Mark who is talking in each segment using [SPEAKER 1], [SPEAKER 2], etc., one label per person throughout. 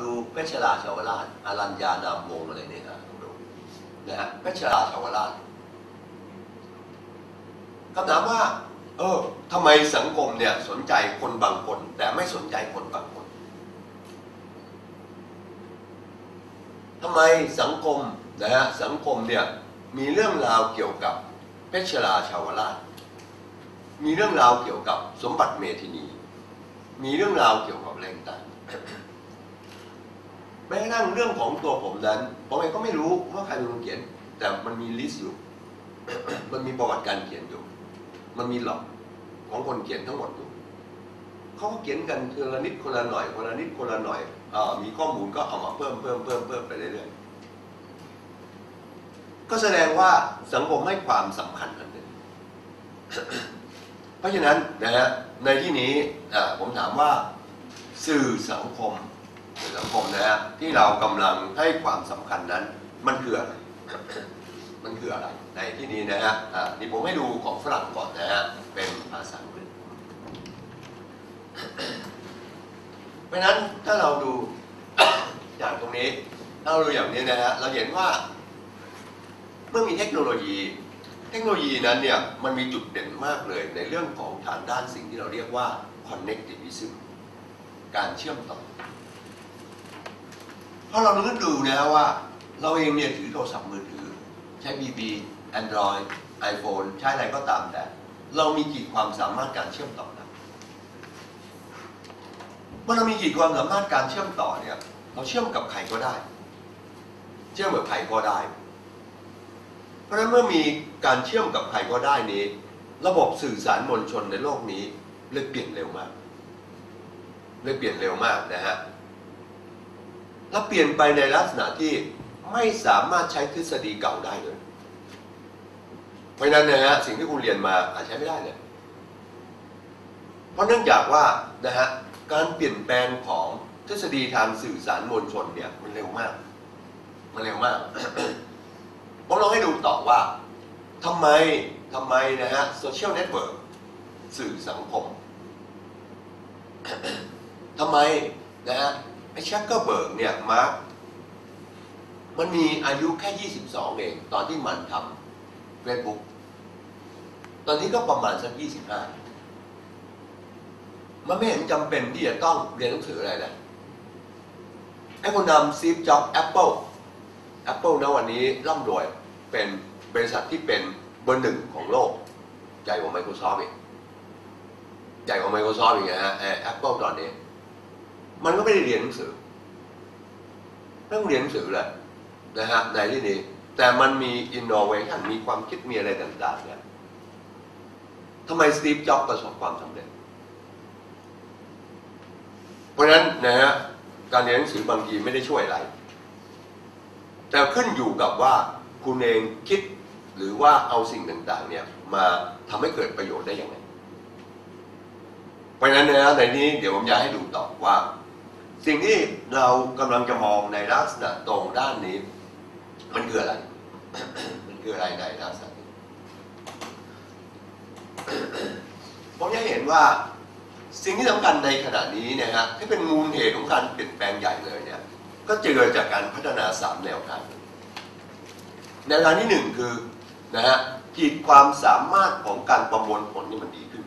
[SPEAKER 1] ดูเพชรราชาวราชอรัญญานามวงอะไรเนี่ยนะดูนะฮะเพชรราชาวราชคำถามว่า เออทำไมสังคมเนี่ยสนใจคนบางคน แต่ไม่สนใจคนบางคนทำไมสังคมนะฮะสังคมเนี่ยมีเรื่องราวเกี่ยวกับเพชรราชาวราช มีเรื่องราวเกี่ยวกับสมบัติเมธินี มีเรื่องราวเกี่ยวกับอะไรต่าง แม้กระทั่งเรื่องของตัวผมนั้นผมเองก็ไม่รู้ว่าใครเป็นคนเขียน แต่มันมีลิสต์อยู่ มันมีประวัติการเขียนอยู่ มันมีหลอกของคนเขียนทั้งหมดอยู่เขาก็เขียนกันคนละนิดคนละหน่อยคนละนิดคนละหน่อยอมีข้อมูลก็เอามาเพิ่มเพิ่มเพิ่มเพิ่มไปเรื่อยๆก็แสดงว่าสังคมให้ความสำคัญอันหนึ่งเพราะฉะนั้นนะฮะในที่นี้ผมถามว่าสื่อสังคม สังคมนะฮะที่เรากำลังให้ความสำคัญนั้น มันคืออะไรมันคืออะไรในที่นี้นะฮะอ่านี่ผมให้ดูของฝรั่งก่อนนะฮะเป็นภาษาอังกฤษเพราะนั้นถ้าเราดูอย่างตรงนี้ถ้าเราดูอย่างนี้นะฮะเราเห็นว่าเมื่อมีเทคโนโลยี เทคโนโลยีนั้นเนี่ยมันมีจุดเด่นมากเลยในเรื่องของฐานด้านสิ่งที่เราเรียกว่า connectivism การเชื่อมต่อ ราะเรานึกดูนะว่า เราเองเนี่ยถือโทรศัพท์มือถือ ใช้ BB Android iPhone ใช้อะไรก็ตามแต่ เรามีขีดความสามารถการเชื่อมต่อนะเมื่อเรามีขีดความสามารถการเชื่อมต่อเนี่ยเราเชื่อมกับใครก็ได้ เชื่อมกับใครก็ได้ เพราะฉะนั้นเมื่อมีการเชื่อมกับใครก็ได้นี้ ระบบสื่อสารมวลชนในโลกนี้เลยเปลี่ยนเร็วมากเลยเปลี่ยนเร็วมากนะฮะ แล้วเปลี่ยนไปในลักษณะที่ไม่สามารถใช้ทฤษฎีเก่าได้เลย เพราะนั้นนะฮะสิ่งที่คุณเรียนมาอาจใช้ไม่ได้เลยเพราะเนื่องจากว่านะฮะการเปลี่ยนแปลงของทฤษฎีทางสื่อสารมวลชนเนี่ยมันเร็วมาก มันเร็วมากผมลองให้ดูต่อว่าทำไมทำไมนะฮะโซเชียลเน็ตเวิร์กสื่อสังคมทำไมนะฮะ ไอ้ชักเกอร์เบิร์กเนี่ยมาร์กมันมีอายุแค่ 22 เอง ตอนที่มันทำเฟซบุ๊กตอนนี้ก็ประมาณสัก 25 มันไม่เห็นจำเป็นที่จะต้องเรียนหนังสืออะไรเลยไอ้คนนำซีฟจ็อบแอปเปิล Apple นะวันนี้ร่ำรวยเป็นบริษัทที่เป็นเบอร์หนึ่งของโลก ใหญ่กว่า Microsoft อีกใหญ่กว่า Microsoft อีกนะฮะแอปเปิลตอนนี้ มันก็ไม่ได้เรียนหนังสือต้องเรียนหนังสือเลยนะฮะในที่นี้ แต่มันมี innovation มีความคิดมีอะไรต่างๆเนี่ยทำไมสตีฟจ็อบประสบความสำเร็จ เพราะฉะนั้นนะฮะการเรียนหนังสือบางทีไม่ได้ช่วยอะไร แต่ขึ้นอยู่กับว่าคุณเองคิดหรือว่าเอาสิ่งต่างๆเนี่ยมาทำให้เกิดประโยชน์ได้อย่างไร เพราะฉะนั้นนะในนี้เดี๋ยวผมอยากให้ดูต่อว่า สิ่งที่เรากำลังจะมองในลักษณะตรงด้านนี้ มันคืออะไร มันคืออะไรในลักษณะนี้ผมจะเห็นว่าสิ่งที่สำคัญในขณะนี้เนะฮะที่เป็นมูลเหตุของการเปลี่ยนแปลงใหญ่เลยเนี่ย ก็เจอจากการพัฒนาสามแนวทางแนวทางที่หนึ่งคือนะฮะขีดความสามารถของการประมวลผลนี่มันดีขึ้น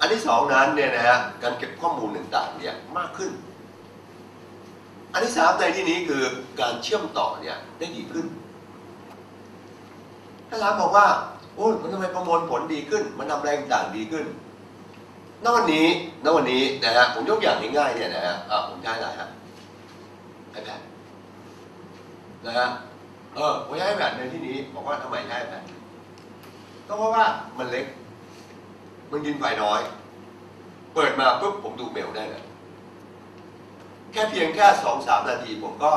[SPEAKER 1] อันที่สองนั้นเนี่ยนะฮะการเก็บข้อมูลต่างๆเนี่ยมากขึ้น อันที่สามในที่นี้คือการเชื่อมต่อเนี่ยได้ดีขึ้นถ้าถามบอกว่าโอ้ยมันทำไมประมวลผลดีขึ้น มันทำแรงต่างดีขึ้นณวันนี้ณวันนี้นะฮะผมยกอย่างง่ายๆเนี่ยนะฮะอ่าผมใช้อะไรฮะ iPad นะฮะเออผมใช้ iPad ในที่นี้บอกว่าทำไมใช้ iPad ก็เพราะว่ามันเล็ก มันกินไฟน้อย เปิดมาปุ๊บผมดูเมลได้เลยแค่เพียงแค่สองสามนาทีผมก็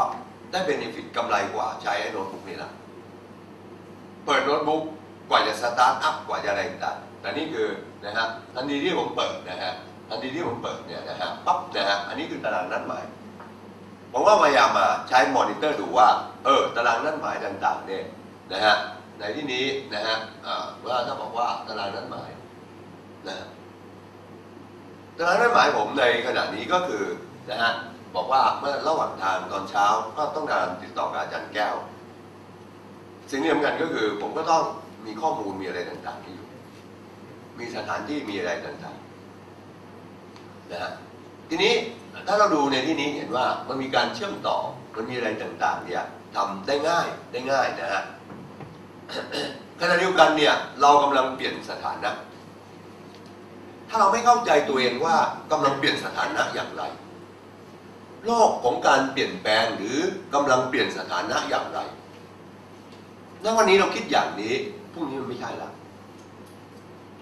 [SPEAKER 1] ได้เบนฟิตกำไรกว่าใช้ไอโน้ตบุ๊กนี่ละเปิดโน้ตบุ๊กกว่าจะสตาร์ทอัพกว่าจะอะไรต่างแต่นี่คือนะฮะทันทีที่ผมเปิดนะฮะทันทีที่ผมเปิดเนี่ยนะฮะปั๊บนะฮะอันนี้คือตารางนัดหมายผมว่าพยายามมาใช้มอนิเตอร์ดูว่าเออตารางนัดหมายต่างๆเนี่ยนะฮะในที่นี้นะฮะว่าถ้าบอกว่าตารางนัดหมาย นะฮะตารางนัดหมายผมในขณะนี้ก็คือนะฮะบอกว่าเมื่อระหว่างทางตอนเช้าก็ต้องการติดต่อกับอาจารย์แก้ว สิ่งที่สำคัญก็คือผมก็ต้องมีข้อมูลมีอะไรต่างๆที่อยู่ มีสถานที่มีอะไรต่างๆนะฮะทีนี้ถ้าเราดูในที่นี้เห็นว่ามันมีการเชื่อมต่อมันมีอะไรต่างๆเนี่ยทำได้ง่ายได้ง่ายนะฮะขณะเดียวกันเนี่ยเรากำลังเปลี่ยนสถานะ ถ้าเราไม่เข้าใจตัวเองว่ากำลังเปลี่ยนสถานะอย่างไร โลกของการเปลี่ยนแปลงหรือกำลังเปลี่ยนสถานะอย่างไรณวันนี้เราคิดอย่างนี้พรุ่งนี้มันไม่ใช่ละ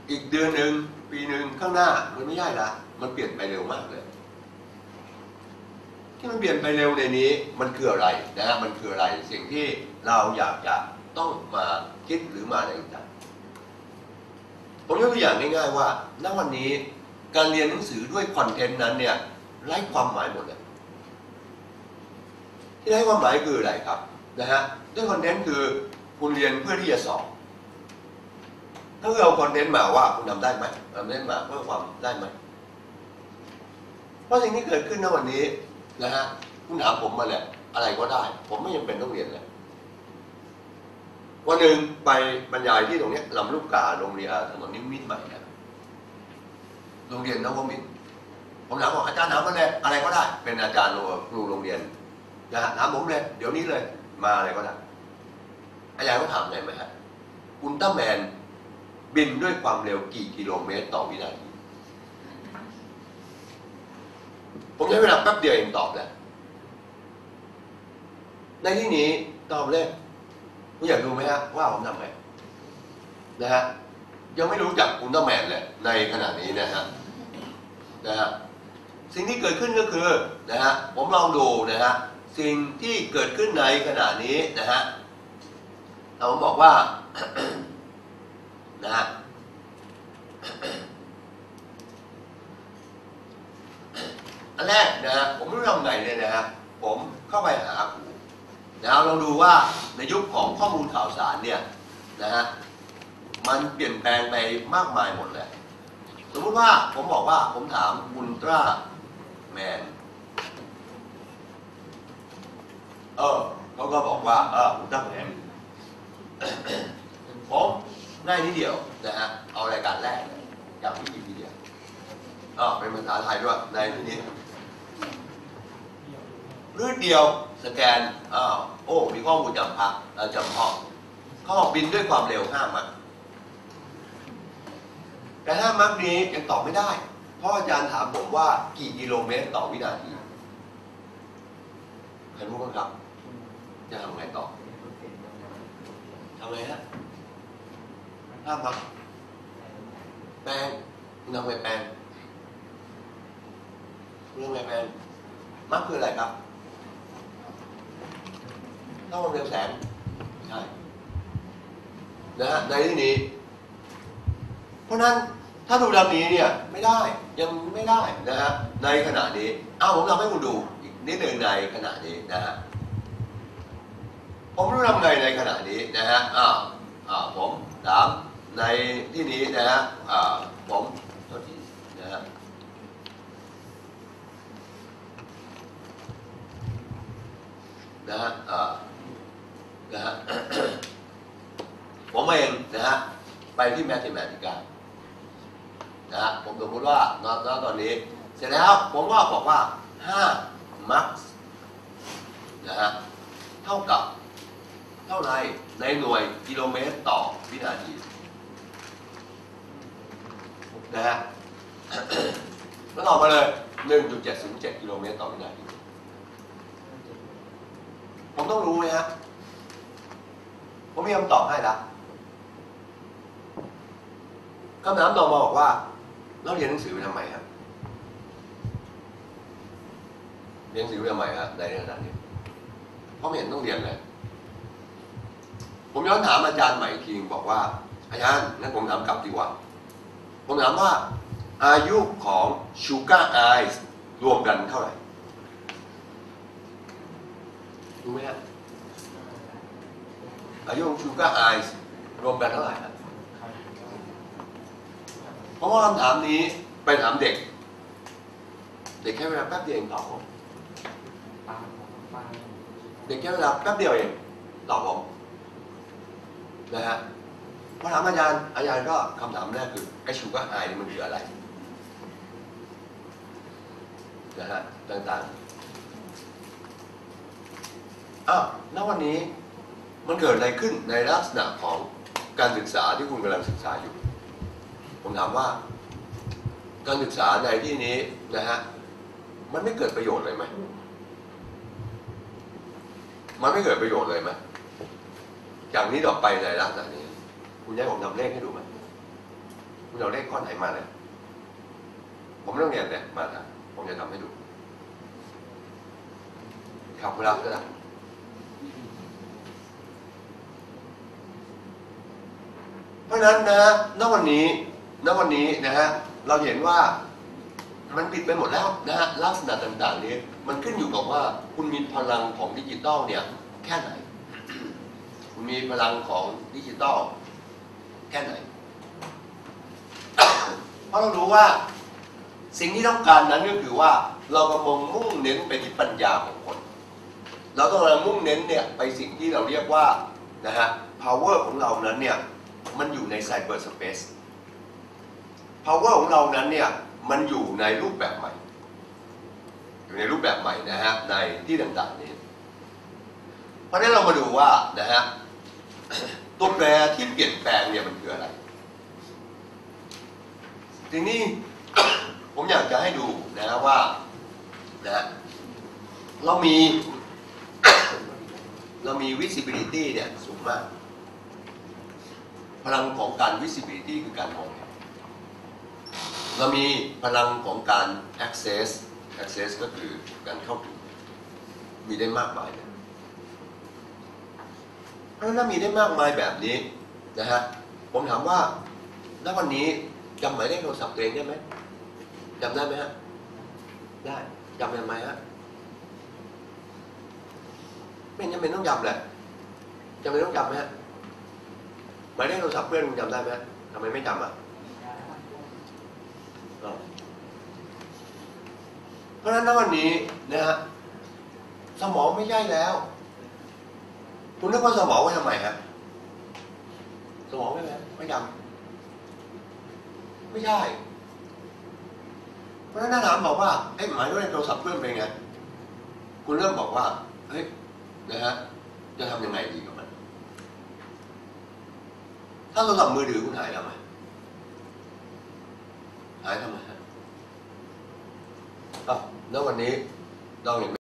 [SPEAKER 1] อีกเดือนหนึ่งปีหนึ่งข้างหน้ามันไม่ใช่ละมันเปลี่ยนไปเร็วมากเลย ที่มันเปลี่ยนไปเร็วในนี้มันคืออะไรนะมันคืออะไรสิ่งที่เราอยากจะต้องมาคิดหรือมาอะไรต่าง ผมยกตัวอย่างง่ายๆว่าณวันนี้การเรียนหนังสือด้วยคอนเทนต์นั้นเนี่ยไร้ความหมายหมดเลยที่ไร้ความหมายคืออะไรครับนะฮะด้วยคอนเทนต์คือคุณเรียนเพื่อที่จะสอบถ้าคุณเอาคอนเทนต์มาว่าคุณทำได้ไหมทำได้มาเพื่อความได้ไหมเพราะสิ่งที่เกิดขึ้นณวันนี้นะฮะคุณถามผมมาเลยอะไรก็ได้ ผมไม่ยังเป็นต้องเรียนเลย วันหนึ่งไปบรรยายที่ตรงนี้ลำลูกกาโรงเรียนถนนนิมิตรใหม่นะโรงเรียนนวมินผมถามบอกอาจารย์ถามมาเลยอะไรก็ได้ เป็นอาจารย์ครูโรงเรียนนะฮะถามผมเลยเดี๋ยวนี้เลย มาอะไรก็ได้อาจารย์ก็ถามเลยไหมฮะอุลตร้าแมนบินด้วยความเร็วกี่กิโลเมตรต่อวินาทีผมใช้เวลาแป๊บเดียวเองตอบแล้วในที่นี้ตอบเลย คุณอยากดูไหมฮะว่าผมทำไงนะฮะยังไม่รู้จักอุลตร้าแมนเลยในขณะนี้นะฮะนะฮะสิ่งที่เกิดขึ้นก็คือนะฮะผมลองดูนะฮะสิ่งที่เกิดขึ้นในขณะนี้นะฮะเราบอกว่านะฮะอันแรกนะฮะผมไม่รู้ทำไงเลยนะฮะผมเข้าไปหาครู นะครับลองดูว่าในยุคของข้อมูลข่าวสารเนี่ยนะฮะมันเปลี่ยนแปลงไปมากมายหมดเลยสมมติว่าผมบอกว่าผมถามอุลตร้าแมนเออเขาก็บอกว่าเอออุลตร้าแมนผมง่ายนิดเดียวนะฮะเอารายการแรกเลยจากวิกิพีเดียอ๋อเป็นภาษาไทยด้วยในที่นี้ รืดเดียวสแกนอ้าวโอ้มีข้อมูลจำพักเอ่อจำห้องเขาบอกบินด้วยความเร็วห้ามักแต่ห้ามักนี้ยังตอบไม่ได้ เพราะอาจารย์ถามผมว่ากี่กิโลเมตรต่อวินาทีใครรู้บ้างครับ จะทำไงต่อทำไงฮะห้ามครับแปลงคุณทำไงแปลงคุณทำไงแปลงมักคืออะไรครับ เท่าความเร็วแสงใช่นะฮะในที่นี้ เพราะฉะนั้นถ้าดูดำนี้เนี่ยไม่ได้ยังไม่ได้นะฮะในขณะนี้เอาผมทำให้คุณดูอีกนิดหนึ่งในขณะนี้นะฮะผมรู้ทำไงในขณะนี้นะฮะอ้าวอ้าวผมถามในที่นี้นะฮะอ่าผมโทษทีนะฮะนะฮะอ่า นะฮะผมเองนะฮะไปที่แมทริแมติกานะฮะผมสมมติว่าณณตอนนี้ เสร็จแล้วผมก็บอกว่า5มักนะฮะเท่ากับเท่าไรในหน่วยกิโลเมตรต่อวินาทีนะฮะแล้วออมาเลย 1.707 กิโลเมตรต่อวินาที ผมต้องรู้ไหมฮะ ผมมีคำตอบให้ละคำถามต่อมาบอกว่า เราเรียนหนังสือไปทำไมครับเรียนหนังสือไปทำไมครับในขณะนี้เพราะไม่เห็นต้องเรียนเลย ผมย้อนถามอาจารย์ใหม่อีกทีบอกว่า อาจารย์งั้นผมถามกลับดีกว่า ผมถามว่า อายุของชูการ์ไอซ์รวมกันเท่าไหร่รู้ไหมฮะ อายุของชูการ์ไอซ์รวมกันเท่าไหร่ครับเพราะว่าคำถามนี้ไปถามเด็ก เด็กแค่เวลาแป๊บเดียวเองตอบผมเด็กแค่เวลาแป๊บเดียวเองตอบผมนะฮะพอถามอาจารย์อาจารย์ก็คำถามแรกคือไอ้ชูก็อายนี่มันคืออะไรนะฮะต่างๆอ้าวณวันนี้ มันเกิดอะไรขึ้นในลักษณะของการศึกษาที่คุณกำลังศึกษาอยู่ ผมถามว่า การศึกษาในที่นี้นะฮะมันไม่เกิดประโยชน์เลยไหมมันไม่เกิดประโยชน์เลยไหมจากนี้ต่อไปในลักษณะนี้ คุณยายผมทำเลขให้ดูไหมคุณเอาเลขก้อนไหนมาเลยผมไม่ต้องเรียนเลยมาครับผมจะทำให้ดูขับเวลาก็ได้เพราะฉะ นั้นนะณวันนี้ณวันนี้นะฮะเราเห็นว่ามันผิดไปหมดแล้วนะฮะลักษณะต่างๆนี้มันขึ้นอยู่กับว่าคุณมีพลังของดิจิตอลเนี่ยแค่ไหน คุณมีพลังของดิจิตอลแค่ไหน เพราะเรารู้ว่าสิ่งที่ต้องการนั้นก็คือว่าเรากำลังมุ่งเน้นไปที่ปัญญาของคน เราต้องกำลังมุ่งเน้นเนี่ยไปสิ่งที่เราเรียกว่านะฮะ power ของเรานั้นเนี่ย มันอยู่ใน cyber space power ของเรานั้นเนี่ยมันอยู่ในรูปแบบใหม่ อยู่ในรูปแบบใหม่นะฮะในที่ต่างๆนี้เพราะนั้นเรามาดูว่านะฮะตัวแปรที่เปลี่ยนแปลงเนี่ยมันคืออะไร ทีนี้ผมอยากจะให้ดูนะว่านะฮะเรามี เรามี visibility เนี่ยสูงมาก พลังของการ visibility คือการมองเห็นเรามีพลังของการ access access ก็คือการเข้าถึง มีได้มากมายเลยเพราะฉะนั้นถ้ามีได้มากมายแบบนี้นะฮะผมถามว่าณวันนี้จำหมายเลขโทรศัพท์ตัวเองได้ไหมจำได้ไหมฮะได้จำยังไงฮะไม่จำเป็นต้องจำแหละจำเป็นต้องจำไหมฮะ หมายเลขโทรศัพท์เพื่อนคุณจำได้ไหมฮะทำไมไม่จำอะอ้าวเพราะฉะนั้นณวันนี้นะฮะสมองไม่ใช่แล้ว คุณนึกว่าสมองไว้ทำไมฮะสมองไม่แล้วไม่จำไม่ใช่ เพราะฉะนั้นถ้าถามบอกว่าเอ้ยหมายเลขโทรศัพท์เพื่อนเป็นไงคุณเริ่มบอกว่าเฮ้ยนะฮะจะทำยังไงดีกับมัน ถ้าโทรศัพท์มือถือคุณหายทำไมหายทำไมฮะอะแล้ววันนี้เราเห็น